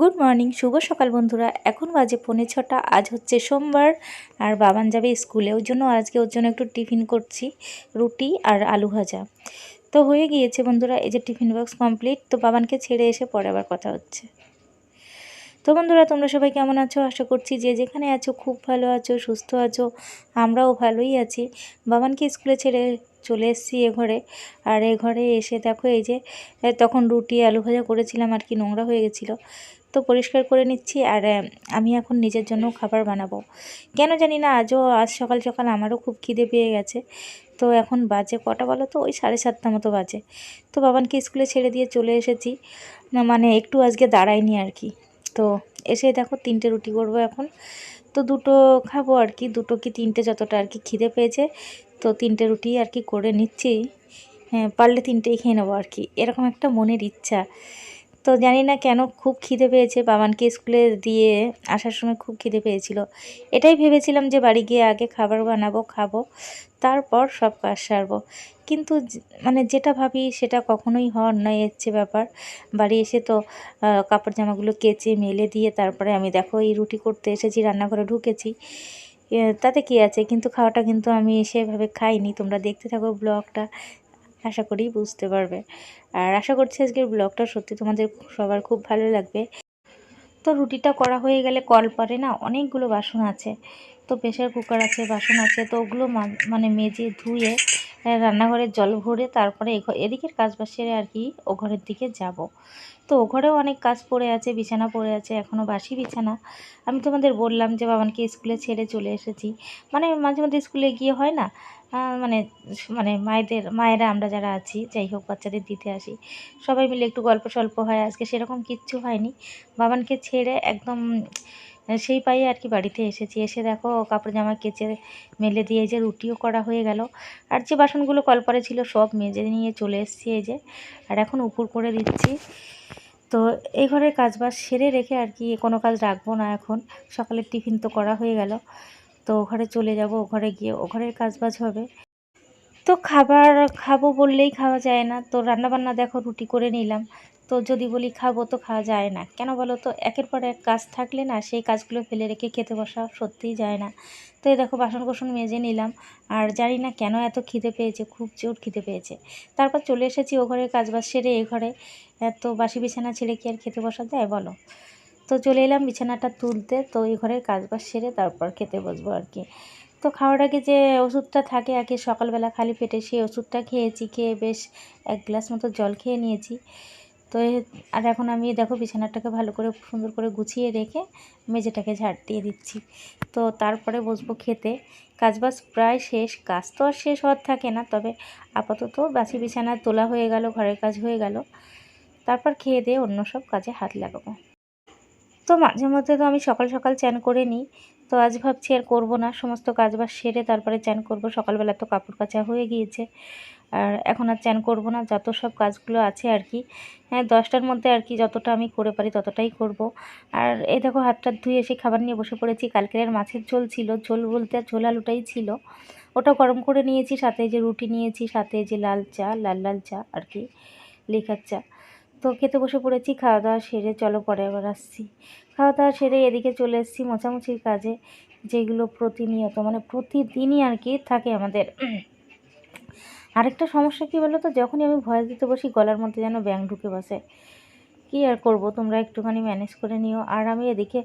Good morning, শুভ সকাল বন্ধুরা। এখন বাজে পৌনে ছটা, আজ হচ্ছে সোমবার, আর বাবান যাবে স্কুলে, ওই জন্য আজকে ওর জন্য একটু টিফিন করছি, রুটি আর আলু ভাজা। তো হয়ে গিয়েছে বন্ধুরা, এই যে টিফিন বক্স কমপ্লিট, তো বাবানকে ছেড়ে এসে পরে আবার কথা হচ্ছে। তো বন্ধুরা, তোমরা সবাই কেমন আছো? আশা করছি যে যেখানে আছো, খুব ভালো আছো, সুস্থ আছো, আমরাও ভালোই আছি। বাবানকে স্কুলে ছেড়ে চলে এসেছি এ ঘরে, আর এ ঘরে এসে দেখো এই যে তখন রুটি, আলু ভাজা করেছিলাম, আর কি নোংরা হয়ে গেছিল। তো পরিষ্কার করে নিচ্ছি আর আমি এখন নিজের জন্য খাবার বানাবো। কেন জানি না, আজও, আজ সকাল সকাল আমারও খুব খিদে পেয়ে গেছে। তো এখন বাজে কটা বলো তো? ওই সাড়ে সাতটা মতো বাজে। তো বাবানকে স্কুলে ছেড়ে দিয়ে চলে এসেছি। মানে একটু আজকে দাঁড়াইনি আর কি। তো এসে দেখো তিনটে রুটি করব এখন। তো দুটো খাব আর কি, দুটো কি তিনটে যতটা আর কি খিদে পেয়েছে। তো তিনটে রুটি আর কি করে নিচ্ছি। হ্যাঁ পারলে তিনটেই খেয়ে নেব আর কি। এরকম একটা মনের ইচ্ছা। তো জানি না কেন খুব খিদে পেয়েছে। বাবানকে স্কুলে দিয়ে আসার সময় খুব খিদে পেয়েছিল। এটাই ভেবেছিলাম যে বাড়ি গিয়ে আগে খাবার বানাবো, খাব, তারপর সব কাজ সারবো। কিন্তু মানে যেটা ভাবি সেটা কখনোই হওয়ার নয় হচ্ছে ব্যাপার। বাড়ি এসে তো কাপড় জামাগুলো কেচে, মেলে দিয়ে তারপরে আমি দেখো এই রুটি করতে এসেছি, রান্নাঘরে ঢুকেছি। তাতে কি আছে? কিন্তু খাওয়াটা কিন্তু আমি সেভাবে খাইনি। তোমরা দেখতে থাকো ব্লগটা। আশা করি বুঝতে পারবে। আর আশা করছি আজকের ব্লগটা সত্যি তোমাদের সবার খুব ভালো লাগবে। তো রুটিটা করা হয়ে গেলে কল পারে না অনেকগুলো বাসন আছে। তো প্রেশার কুকার আছে, বাসন আছে, তো ওগুলো মানে মেজে ধুয়ে রান্নাঘরের জল ভরে তারপরে এদিকের কাজ বাসের আর কি ও ঘরের দিকে যাব। তো ও ঘরেও অনেক কাজ পড়ে আছে, বিছানা পড়ে আছে এখনও বাসি বিছানা। আমি তোমাদের বললাম যে বাবানকে স্কুলে ছেড়ে চলে এসেছি। মানে মাঝে মাঝে স্কুলে গিয়ে হয় না? মানে মানে মায়েদের, মায়েরা আমরা যারা আছি, যাই হোক বাচ্চাদের দিতে আসি, সবাই মিলে একটু গল্প সল্প হয়। আজকে সেরকম কিচ্ছু হয়নি। বাবানকে ছেড়ে একদম সেই পায়ে আর কি বাড়িতে এসেছি। এসে দেখো, কাপড় জামা কেচে মেলে দিয়ে যে রুটিও করা হয়ে গেল। আর যে বাসনগুলো কলপারে ছিল সব মেজে নিয়ে চলে এসেছি এই যে। আর এখন উপর করে দিচ্ছি। তো এই ঘরের কাজবাজ সেরে রেখে আর কি কোনো কাজ রাখব না এখন। সকালের টিফিন তো করা হয়ে গেল। তো ঘরে চলে যাব ঘরে গিয়ে ওখানের কাজবাজ হবে। তো খাবার খাব বললেই খাওয়া যায় না। তো রান্নাবান্না দেখো, রুটি করে নিলাম। তো যদি বলি খাব তো খাওয়া যায় না। কেন বলো তো? একের পর এক কাজ থাকলে না সেই কাজগুলো ফেলে রেখে খেতে বসা সত্যিই যায় না। তো এই দেখো বাসন কোসন মেজে নিলাম। আর জানি না কেন এত খিদে পেয়েছে, খুব জোর খিদে পেয়েছে। তারপর চলে এসেছি ও ঘরে কাজবাজ সেরে এ ঘরে। এত বাসি বিছানা ছেড়ে কি আর খেতে বসা যায় বলো? তো চলে এলাম বিছানাটা তুলতে। তো এই ঘরের কাজবাজ সেরে তারপর খেতে বসবো আর কি। তো খাওয়ার আগে যে ওষুধটা থাকে, আগে সকালবেলা খালি পেটে সেই ওষুধটা খেয়েছি। খেয়ে বেশ এক গ্লাস মতো জল খেয়ে নিয়েছি। তো আর এখন আমি দেখো বিছানাটাকে ভালো করে সুন্দর করে গুছিয়ে রেখে মেঝেটাকে ঝাড় দিয়ে দিচ্ছি। তো তারপরে বসবো খেতে। কাজবাজ প্রায় শেষ, কাজ তো আর শেষ হওয়ার থাকে না, তবে আপাতত বাসি বিছানা তোলা হয়ে গেল, ঘরের কাজ হয়ে গেল। তারপর খেয়ে দিয়ে অন্য সব কাজে হাত লাগাবো। তো মাঝে মধ্যে তো আমি সকাল সকাল চ্যান করে নিই, তো আজ ভাবছি আর করব না। সমস্ত কাজবাজ সেরে তারপরে চ্যান করব। সকালবেলা তো কাপড় কাচা হয়ে গিয়েছে। আর এখন আর চ্যান করব না, যত সব কাজগুলো আছে আর কি। হ্যাঁ দশটার মধ্যে আর কি যতটা আমি করে পারি ততটাই করব। আর এই দেখো হাতটা ধুয়ে এসে খাবার নিয়ে বসে পড়েছি। কালকের মাছের ঝোল ছিল, ঝোল বলতে ঝোল আলুটাই ছিল। ওটা গরম করে নিয়েছি, সাথে যে রুটি নিয়েছি, সাথে যে লাল চা, লাল লাল চা আর কি লেখার চা। তো খেতে বসে পড়েছি, খাওয়া দাওয়া সেরে চলো পরে আবার আসছি। খাওয়া দাওয়া সেরে এদিকে চলে এসেছি মোছামুছির কাজে, যেগুলো প্রতিনিয়ত মানে প্রতিদিনই আর কি থাকে আমাদের। আরেকটা সমস্যা কী বলো তো যখনই আমি ভয়েস দিতে বসি, গলার মধ্যে যেন ব্যাং ঢুকে বসে। কী আর করব? তোমরা একটুখানি ম্যানেজ করে নিও। আর আমি এদিকে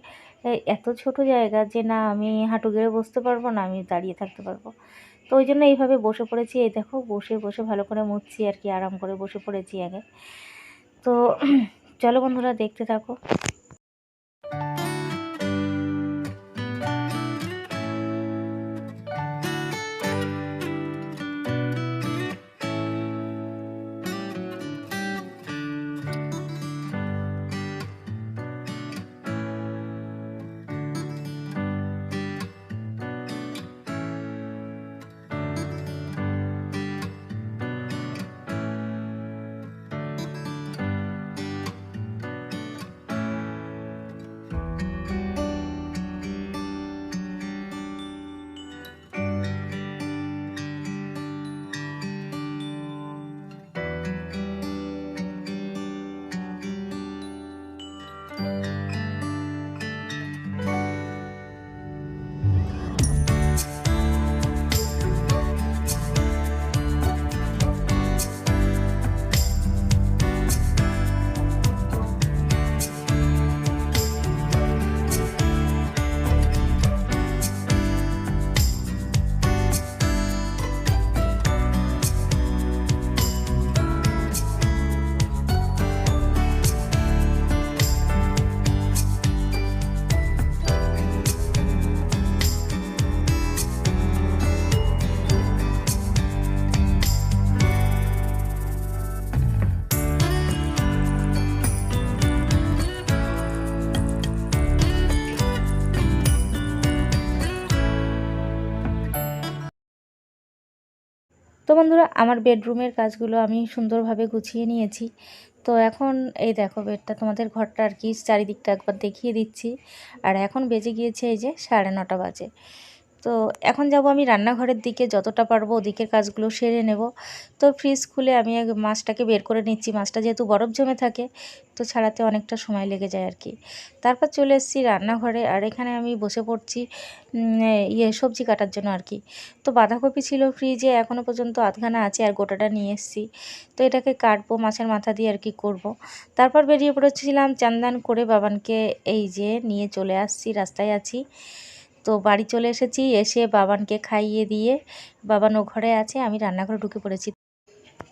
এত ছোট জায়গা যে না, আমি হাঁটু গেড়ে বসতে পারব না, আমি দাঁড়িয়ে থাকতে পারব। তো ওই জন্য এইভাবে বসে পড়েছি। এই দেখো, বসে বসে ভালো করে মুছছি আর কি, আরাম করে বসে পড়েছি আগে। তো চলো বন্ধুরা, দেখতে থাকো। তো বন্ধুরা, আমার বেডরুমের কাজগুলো আমি সুন্দরভাবে গুছিয়ে নিয়েছি। তো এখন এই দেখো বেডটা তোমাদের ঘরটা আর কি, চারিদিকটা একবার দেখিয়ে দিচ্ছি। আর এখন বেজে গিয়েছে এই যে সাড়ে নটা বাজে। তো এখন যাব আমি রান্নাঘরের দিকে, যতটা পারব ওদিকের কাজগুলো সেরে নেব। তো ফ্রিজ খুলে আমি মাছটাকে বের করে নিচ্ছি, মাছটা যেহেতু বরফ জমে থাকে, তো ছাড়াতে অনেকটা সময় লেগে যায় আর কি। তারপর চলে এসেছি রান্নাঘরে, আর এখানে আমি বসে পড়ছি ইয়ে সবজি কাটার জন্য আর কি। তো বাঁধাকপি ছিল ফ্রিজে এখনও পর্যন্ত আধখানা আছে, আর গোটাটা নিয়ে এসেছি। তো এটাকে কাটবো, মাছের মাথা দিয়ে আর কি করব। তারপর বেরিয়ে পড়েছিলাম চান্দান করে বাবানকে, এই যে নিয়ে চলে আসছি, রাস্তায় আছি। তো বাড়ি চলে এসেছি, এসে বাবানকে খাইয়ে দিয়ে বাবান ও ঘরে আছে, আমি রান্নাঘরে ঢুকে পড়েছি।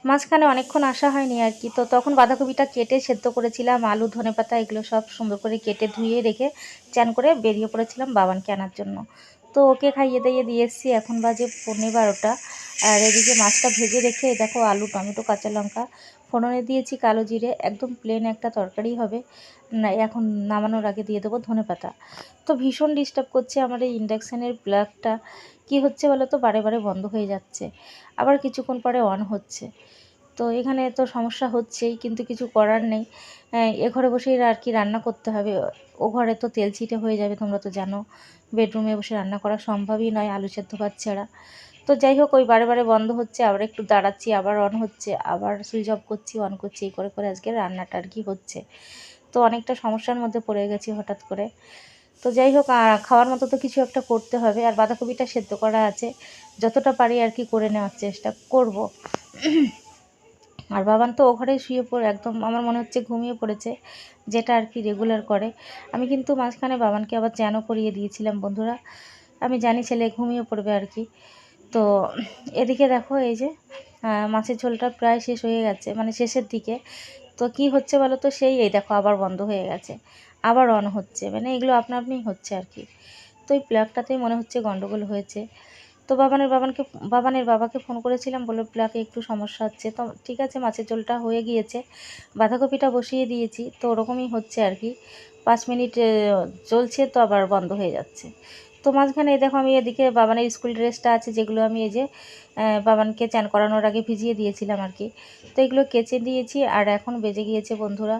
মাঝখানে অনেকক্ষণ আসা হয়নি আর কি, তো তখন বাঁধাকপিটা কেটে সেদ্ধ করেছিলাম, আলু, ধনে পাতা এগুলো সব সুন্দর করে কেটে ধুয়ে রেখে চান করে বেরিয়ে পড়েছিলাম বাবানকে আনার জন্য। তো ওকে খাইয়ে দাইয়ে দিয়ে এসেছি, এখন বাজে পনেরো বারোটা, আর এদিকে মাছটা ভেজে রেখে দেখো আলু, টমেটো, কাঁচা লঙ্কা ফোড়নে দিয়েছি কালো জিরে, একদম প্লেন একটা তরকারি হবে। না এখন নামানোর আগে দিয়ে দেবো ধনে পাতা। তো ভীষণ ডিস্টার্ব করছে আমার এই ইন্ডাকশানের প্লাগটা কি হচ্ছে বলো তো বারে বারে বন্ধ হয়ে যাচ্ছে। আবার কিছুক্ষণ পরে অন হচ্ছে। তো এখানে তো সমস্যা হচ্ছেই, কিন্তু কিছু করার নেই। এ ঘরে বসেই আর কি রান্না করতে হবে? ও ঘরে তো তেল ছিটে হয়ে যাবে, তোমরা তো জানো। বেডরুমে বসে রান্না করা সম্ভবই নয়, আলু সেদ্ধ ভাত ছাড়া। তো যাই হোক, ওই বারে বারে বন্ধ হচ্ছে, আবার একটু দাঁড়াচ্ছি, আবার অন হচ্ছে, আবার সুইচ অফ করছি অন করছি, এই করে করে আজকে রান্নাটা আর কি হচ্ছে। তো অনেকটা সমস্যার মধ্যে পড়ে গেছি হঠাৎ করে। তো যাই হোক খাওয়ার মতো তো কিছু একটা করতে হবে, আর বাঁধাকপিটা সেদ্ধ করা আছে, যতটা পারি আর কি করে নেওয়ার চেষ্টা করব। আর বাবান তো ও ঘরে শুয়ে পড়ে, একদম আমার মনে হচ্ছে ঘুমিয়ে পড়েছে, যেটা আর কি রেগুলার করে। আমি কিন্তু মাঝখানে বাবানকে আবার চ্যানও করিয়ে দিয়েছিলাম, বন্ধুরা। আমি জানি ছেলে ঘুমিয়ে পড়বে আর কি। তো এদিকে দেখো এই যে মাছের ঝোলটা প্রায় শেষ হয়ে গেছে মানে শেষের দিকে। তো কি হচ্ছে বলো তো? সেই এই দেখো আবার বন্ধ হয়ে গেছে, আবার অন হচ্ছে মানে এগুলো আপনা আপনিই হচ্ছে আর কি। তো এই প্লাগটাতেই মনে হচ্ছে গন্ডগোল হয়েছে। তো বাবানের বাবানকে, বাবানের বাবাকে ফোন করেছিলাম বলে প্লাগে একটু সমস্যা হচ্ছে। তো ঠিক আছে, মাছের ঝোলটা হয়ে গিয়েছে, বাঁধাকপিটা বসিয়ে দিয়েছি, তো ওরকমই হচ্ছে আর কি। পাঁচ মিনিট চলছে, তো আবার বন্ধ হয়ে যাচ্ছে। তো মাঝখানে দেখো আমি এদিকে বাবানের স্কুল ড্রেসটা আছে, যেগুলো আমি এই যে বাবানকে চান করানোর আগে ভিজিয়ে দিয়েছিলাম আর কি। তো এগুলো কেচে দিয়েছি আর এখন বেজে গিয়েছে বন্ধুরা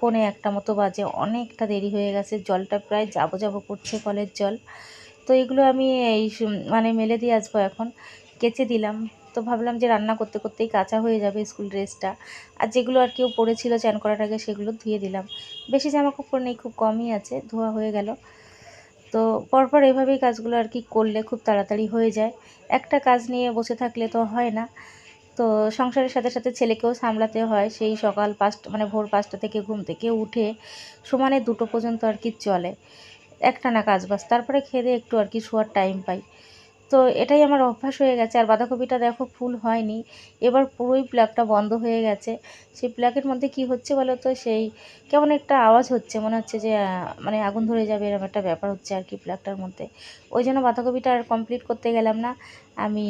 পৌনে একটা মতো বাজে, অনেকটা দেরি হয়ে গেছে, জলটা প্রায় যাব যাব করছে কলের জল। তো এগুলো আমি এই মানে মেলে দিয়ে আসব এখন, কেচে দিলাম। তো ভাবলাম যে রান্না করতে করতেই কাঁচা হয়ে যাবে স্কুল ড্রেসটা আর যেগুলো আর কেউ পরেছিল চান করার আগে সেগুলো ধুয়ে দিলাম। বেশি জামা কাপড় নেই, খুব কমই আছে, ধোয়া হয়ে গেল। তো পরপর এভাবেই কাজগুলো আর কি করলে খুব তাড়াতাড়ি হয়ে যায়। একটা কাজ নিয়ে বসে থাকলে তো হয় না। তো সংসারের সাথে সাথে ছেলেকেও সামলাতে হয়। সেই সকাল পাঁচটা মানে ভোর পাঁচটা থেকে ঘুম থেকে উঠে সমানে দুটো পর্যন্ত আর কি চলে। একটানা কাজ বাস। তারপরে খেয়ে একটু আর কি শোয়ার টাইম পাই। তো এটাই আমার অভ্যাস হয়ে গেছে। আর বাঁধাকপিটা দেখো ফুল হয়নি। এবার পুরোই প্লাগটা বন্ধ হয়ে গেছে। সেই প্লাগের মধ্যে কি হচ্ছে বলো তো? সেই কেমন একটা আওয়াজ হচ্ছে। মনে হচ্ছে যে মানে আগুন ধরে যাবে এরকম একটা ব্যাপার হচ্ছে আর কি প্লাগটার মধ্যে। ওই জন্য বাঁধাকপিটা আর কমপ্লিট করতে গেলাম না। আমি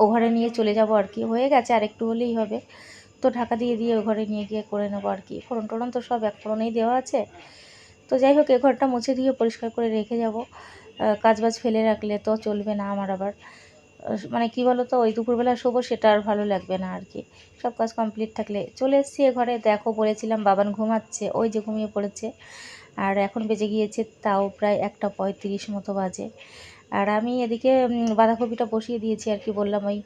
ও ঘরে নিয়ে চলে যাব আর কি। হয়ে গেছে, আর একটু হলেই হবে। তো ঢাকা দিয়ে দিয়ে ঘরে নিয়ে গিয়ে করে নেব আর কি। ফোড়ন টোড়ন তো সব এক ফোড়নেই দেওয়া আছে। তো যাই হোক, এ ঘরটা মুছে দিয়ে পরিষ্কার করে রেখে যাব। কাজবাজ ফেলে রাখলে তো চলবে না আমার আবার। মানে কি বলো তো ওই দুপুরবেলা শোবো, সেটা আর ভালো লাগবে না আর কি। সব কাজ কমপ্লিট থাকলে চলে এসেছি এ ঘরে, দেখো বলেছিলাম বাবান ঘুমাচ্ছে, ওই যে ঘুমিয়ে পড়েছে। আর এখন বেজে গিয়েছে তাও প্রায় একটা পঁয়ত্রিশ মতো বাজে। আর আমি এদিকে বাঁধাকপিটা বসিয়ে দিয়েছি আর কি, বললাম ওই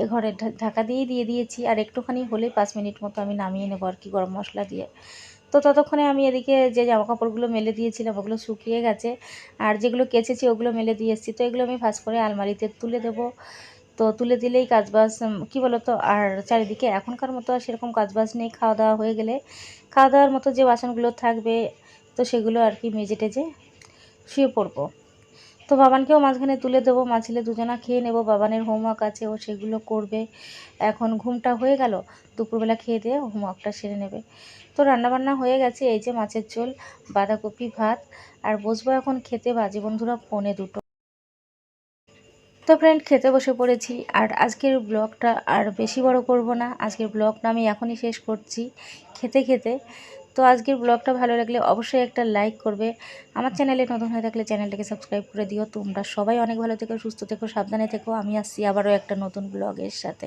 এ ঘরে ঢাকা দিয়েই দিয়ে দিয়েছি। আর একটুখানি হলেই পাঁচ মিনিট মতো আমি নামিয়ে নেব আর কি, গরম মশলা দিয়ে। তো ততক্ষণে আমি এদিকে যে জামা কাপড়গুলো মেলে দিয়েছিলাম, ওগুলো শুকিয়ে গেছে। আর যেগুলো কেচেছি, ওগুলো মেলে দিয়ে এসেছি। তো এগুলো আমি ফাঁস করে আলমারিতে তুলে দেবো। তো তুলে দিলেই কাজবাজ কী বলো তো আর চারিদিকে এখনকার মতো আর সেরকম কাজবাজ নেই। খাওয়া দাওয়া হয়ে গেলে খাওয়া দাওয়ার মতো যে বাসনগুলো থাকবে, তো সেগুলো আর কি মেজে টেজে শুয়ে পড়ব। তো বাবানকেও মাঝখানে তুলে দেবো, মা ছেলে দুজনা খেয়ে নেব, বাবানের হোমওয়ার্ক আছে, ও সেগুলো করবে। এখন ঘুমটা হয়ে গেল, দুপুরবেলা খেয়ে দিয়ে হোমওয়ার্কটা সেরে নেবে। তো রান্নাবান্না হয়ে গেছে, এই যে মাছের ঝোল, বাঁধাকপি ভাত, আর বসবো এখন খেতে বাজে বন্ধুরা পনে দুটো। তো ফ্রেন্ড খেতে বসে পড়েছি, আর আজকের ব্লগটা আর বেশি বড় করব না, আজকের ব্লগটা আমি এখনই শেষ করছি, খেতে খেতে। তো আজকের ব্লগটা ভালো লাগলে অবশ্যই একটা লাইক করবে। আমার চ্যানেলে নতুন হয়ে থাকলে চ্যানেলটাকে সাবস্ক্রাইব করে দিও। তোমরা সবাই অনেক ভালো থেকো, সুস্থ থেকো, সাবধানে থেকো। আমি আসছি আবারও একটা নতুন ব্লগের সাথে।